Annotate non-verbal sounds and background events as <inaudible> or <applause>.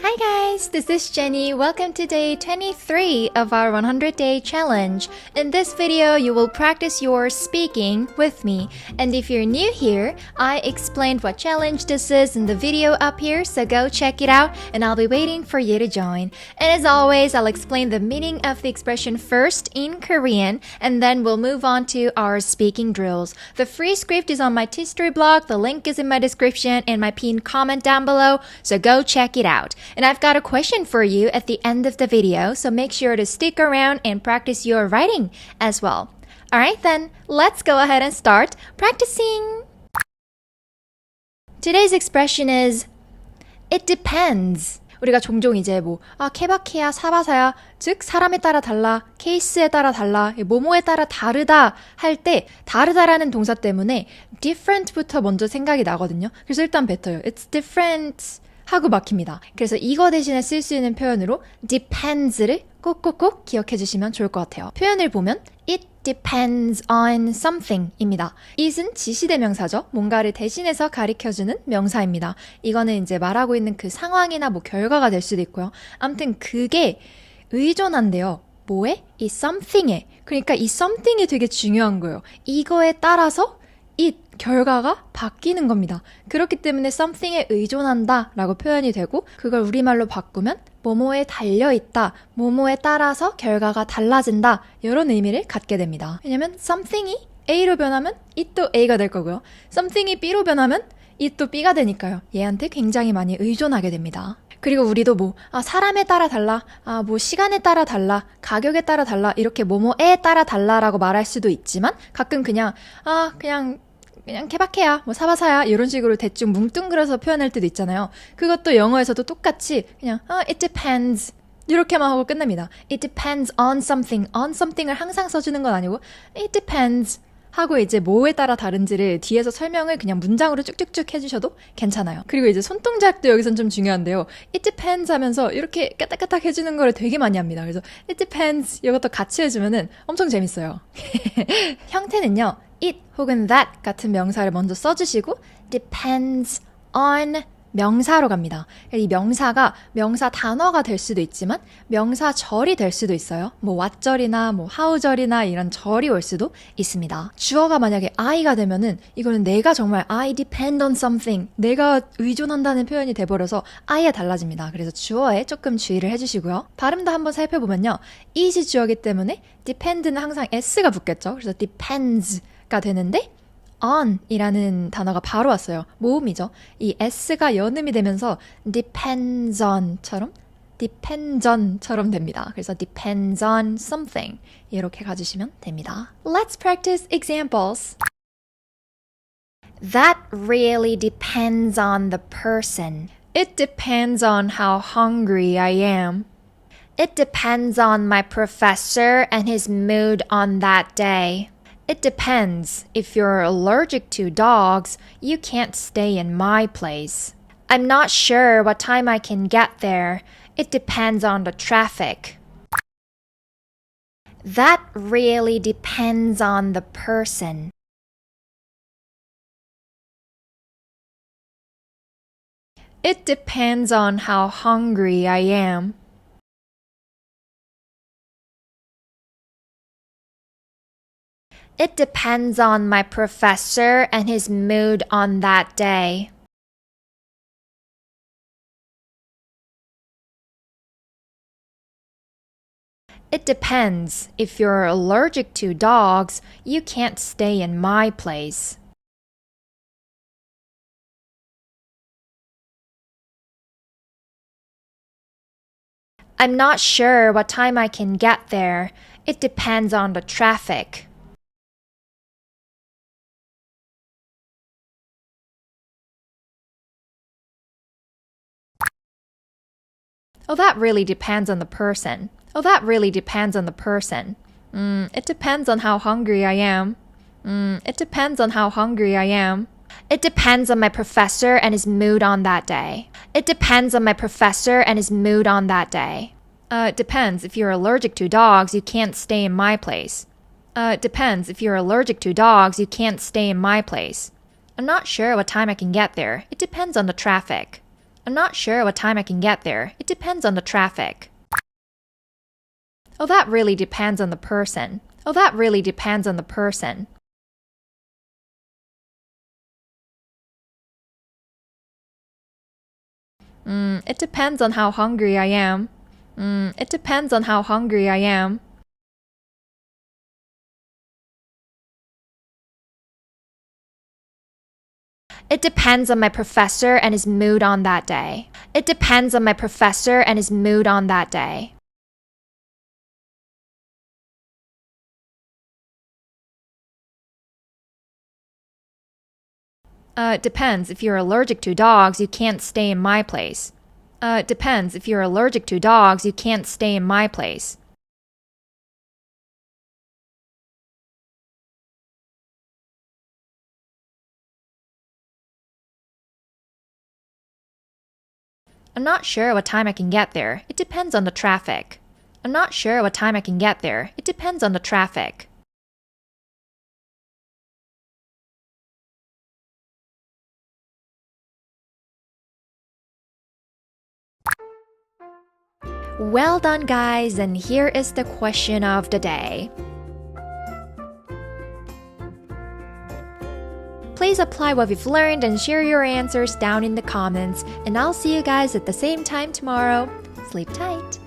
Hi guys, this is Jenny. Welcome to day 23 of our 100 day challenge. In this video, you will practice your speaking with me. And if you're new here, I explained what challenge this is in the video up here, so go check it out and I'll be waiting for you to join. And as always, I'll explain the meaning of the expression first in Korean and then we'll move on to our speaking drills. The free script is on my T-Story blog. The link is in my description and my pinned comment down below, so go check it out. And I've got a question for you at the end of the video, so make sure to stick around and practice your writing as well. Alright then, let's go ahead and start practicing! Today's expression is It depends. 우리가 종종 이제 뭐, 아, 케바케야, 사바사야, 즉, 사람에 따라 달라, 케이스에 따라 달라, 모모에 따라 다르다 할 때, 다르다라는 동사 때문에 different부터 먼저 생각이 나거든요. 그래서 일단 뱉어요. It's different. 하고 막힙니다. 그래서 이거 대신에 쓸 수 있는 표현으로 depends를 꼭꼭꼭 기억해 주시면 좋을 것 같아요. 표현을 보면 it depends on something 입니다. it은 지시대명사죠. 뭔가를 대신해서 가리켜주는 명사입니다. 이거는 이제 말하고 있는 그 상황이나 뭐 결과가 될 수도 있고요. 아무튼 그게 의존한대요. 뭐에? 이 something에. 그러니까 이 something이 되게 중요한 거예요. 이거에 따라서 it 결과가 바뀌는 겁니다. 그렇기 때문에 something에 의존한다 라고 표현이 되고 그걸 우리말로 바꾸면 뭐뭐에 달려있다, 뭐뭐에 따라서 결과가 달라진다 이런 의미를 갖게 됩니다. 왜냐면 something이 A로 변하면 it도 A가 될 거고요. something이 B로 변하면 it도 B가 되니까요. 얘한테 굉장히 많이 의존하게 됩니다. 그리고 우리도 뭐, 아, 사람에 따라 달라, 아, 뭐, 시간에 따라 달라, 가격에 따라 달라, 이렇게 뭐뭐에 따라 달라라고 말할 수도 있지만 가끔 그냥, 아, 그냥 그냥 케바케야, 뭐 사바사야 이런 식으로 대충 뭉뚱그려서 표현할 때도 있잖아요. 그것도 영어에서도 똑같이 그냥 아, it depends 이렇게만 하고 끝납니다. It depends on something. on something을 항상 써주는 건 아니고 it depends 하고 이제 뭐에 따라 다른지를 뒤에서 설명을 그냥 문장으로 쭉쭉쭉 해주셔도 괜찮아요. 그리고 이제 손동작도 여기선 좀 중요한데요. It depends 하면서 이렇게 까딱까딱 해주는 거를 되게 많이 합니다. 그래서 it depends 이것도 같이 해주면은 엄청 재밌어요. <laughs> 형태는요. It 혹은 that 같은 명사를 먼저 써주시고 depends on 명사로 갑니다. 이 명사가 명사 단어가 될 수도 있지만 명사 절이 될 수도 있어요. 뭐 what절이나 뭐 how절이나 이런 절이 올 수도 있습니다. 주어가 만약에 I가 되면은 이거는 내가 정말 I depend on something 내가 의존한다는 표현이 돼버려서 I에 달라집니다. 그래서 주어에 조금 주의를 해주시고요. 발음도 한번 살펴보면요. it이 주어기 때문에 depend는 항상 s가 붙겠죠. 그래서 depends 가 되는데 on 이라는 단어가 바로 왔어요. 모음이죠. 이 s가 연음이 되면서 depends on처럼 depends on처럼 됩니다. 그래서 depends on something 이렇게 가주시면 됩니다. Let's practice examples. That really depends on the person. It depends on how hungry I am. It depends on my professor and his mood on that day. It depends. If you're allergic to dogs, you can't stay in my place. I'm not sure what time I can get there. It depends on the traffic. That really depends on the person. It depends on how hungry I am. It depends on my professor and his mood on that day. It depends. If you're allergic to dogs, you can't stay in my place. I'm not sure what time I can get there. It depends on the traffic. Oh, that really depends on the person. Oh, that really depends on the person. Mm, it depends on how hungry I am. Mm, it depends on how hungry I am. It depends on my professor and his mood on that day. It depends on my professor and his mood on that day. Uh, it depends. If you're allergic to dogs, you can't stay in my place. Uh, it depends. If you're allergic to dogs, you can't stay in my place. I'm not sure what time I can get there. It depends on the traffic. I'm not sure what time I can get there. It depends on the traffic. Oh, that really depends on the person. Oh, that really depends on the person. Mm, it depends on how hungry I am. Mm, it depends on how hungry I am. It depends on my professor and his mood on that day. It depends on my professor and his mood on that day. Uh, it depends. If you're allergic to dogs, you can't stay in my place. Uh, it depends. If you're allergic to dogs, you can't stay in my place. I'm not sure what time I can get there. It depends on the traffic. I'm not sure what time I can get there. It depends on the traffic. Well done, guys, and here is the question of the day. Please apply what we've learned and share your answers down in the comments, and I'll see you guys at the same time tomorrow. Sleep tight.